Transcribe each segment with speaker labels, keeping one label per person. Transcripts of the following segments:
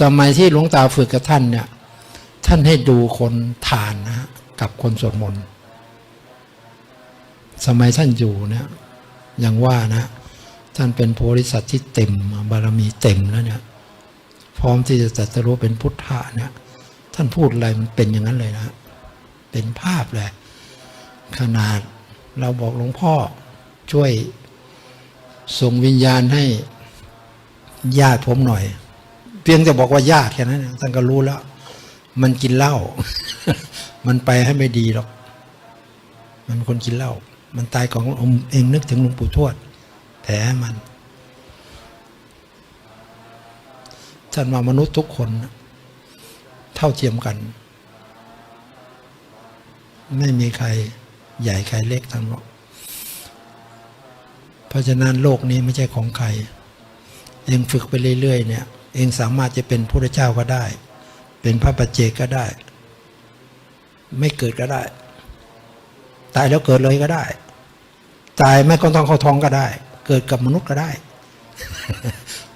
Speaker 1: สมัยที่หลวงตาฝึกกับท่านเนี่ย ท่านให้ดูคนทานนะกับคนสวดมนต์สมัยท่านอยู่เนี่ยอย่างว่านะ ท่านเป็นโพธิสัตว์ที่เต็มบารมีเต็มแล้วเนี่ย พร้อมที่จะตรัสรู้เป็นพุทธะเนี่ย ท่านพูดอะไรมันเป็นอย่างนั้นเลยนะ เป็นภาพเลยขนาดเราบอกหลวงพ่อช่วยส่งวิญญาณให้ญาติผมหน่อย เพียงจะบอกว่าญาติแค่นั้นท่านก็รู้แล้ว มันกินเหล้ามันไปให้ไม่ดีหรอก มันคนกินเหล้ามันตายของเองนึกถึงหลวงปู่ทวดแผลมันท่านว่ามนุษย์ทุกคนเท่าเทียมกัน ไม่มีใครใหญ่ใครเล็กทั้งหมดเพราะฉะนั้นโลกนี้ไม่ใช่ของใครเองฝึกไปเรื่อยๆเนี่ย เองสามารถจะเป็นพระเจ้าก็ได้ เป็นพระปัจเจกก็ได้ ไม่เกิดก็ได้ ตายแล้วเกิดเลยก็ได้ ตายไม่ก็ต้องเข้าท้องก็ได้ เกิดกับมนุษย์ก็ได้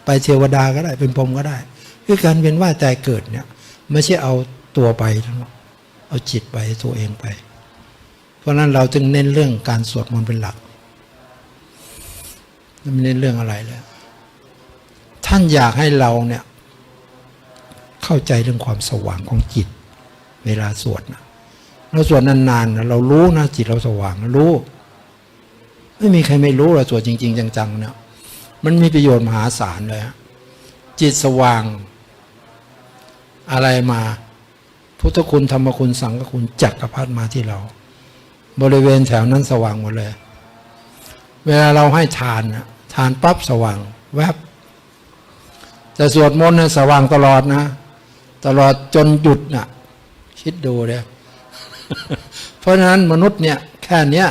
Speaker 1: ไปเทวดาก็ได้ เป็นพรหมก็ได้คือการเวียนว่ายตายเกิดเนี่ยไม่ใช่เอาตัวไปทั้งหมดเอาจิตไปตัวเองไป เพราะฉะนั้นเราจึงเน้นเรื่องการสวดมนต์เป็นหลักไม่เน้นเรื่องอะไรเลย ท่านอยากให้เราเนี่ย เข้าใจเรื่องความสว่างของจิต เวลาสวดนะเราสวดนานๆนะเรารู้นะจิตเราสว่างนะรู้ ไม่มีใครไม่รู้เราสวดจริง ๆ จังๆเนี่ยมันมีประโยชน์มหาศาลเลยฮะจิตสว่าง อะไรมา พุทธคุณธรรมคุณสังฆคุณจักรพัฒมาที่เรา บริเวณแถวนั้นสว่างหมดเลย เวลาเราให้ทานนะทานปั๊บสว่าง แวบ แต่สวดมนต์นะสว่างตลอดนะ ตลอดจนหยุดนะคิดดูเลยเพราะฉะนั้นมนุษย์เนี่ยแค่เนี้ย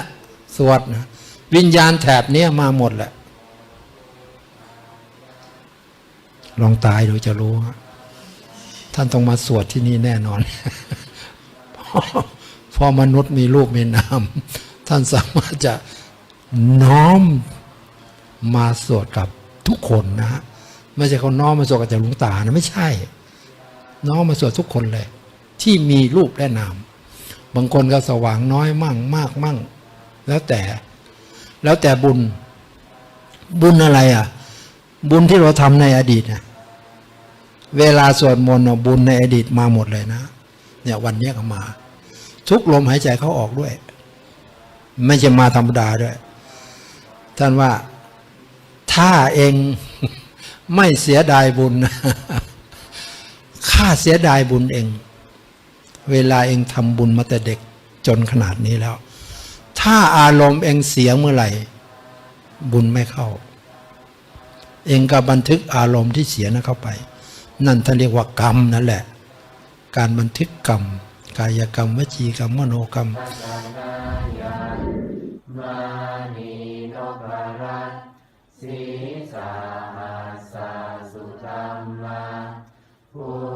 Speaker 1: สวดนะวิญญาณแถบเนี้ยมาหมดแหละ ลองตายดูจะรู้ ท่านต้องมาสวดที่นี่แน่นอนเพอมนุษย์มีรูปมีนาม ท่านสามารถจะน้อมมาสวดกับทุกคนนะฮะ ไม่ใช่เขาน้อมมาสวดกับแต่หลวงตานะไม่ใช่ น้อมมาสวดทุกคนเลย ที่มีรูปและนามบางคนก็สว่างน้อยมั่งมากมั่ง แล้วแต่ แล้วแต่บุญ บุญอะไรอะ บุญที่เราทำในอดีตนะเวลาสวดมนต์บุญในอดีตมาหมดเลยนะเนี่ยวันนี้ก็มา ทุกลมหายใจเขาออกด้วย ไม่ใช่มาธรรมดาด้วย ท่านว่าถ้าเอง ไม่เสียดายบุญข้าเสียดายบุญเอง เวลาเองทำบุญมาแต่เด็กจนขนาดนี้แล้ว ถ้าอารมณ์เองเสียเมื่อไหร่ บุญไม่เข้า เองก็บันทึกอารมณ์ที่เสียนั้นเข้าไป นั่นท่านเรียกว่ากรรมนั่นแหละ การบันทึกกรรม กายกรรมวจีกรรมมโนกรรม
Speaker 2: มานีนพรัต สีสาหาสสุธรรมาผู้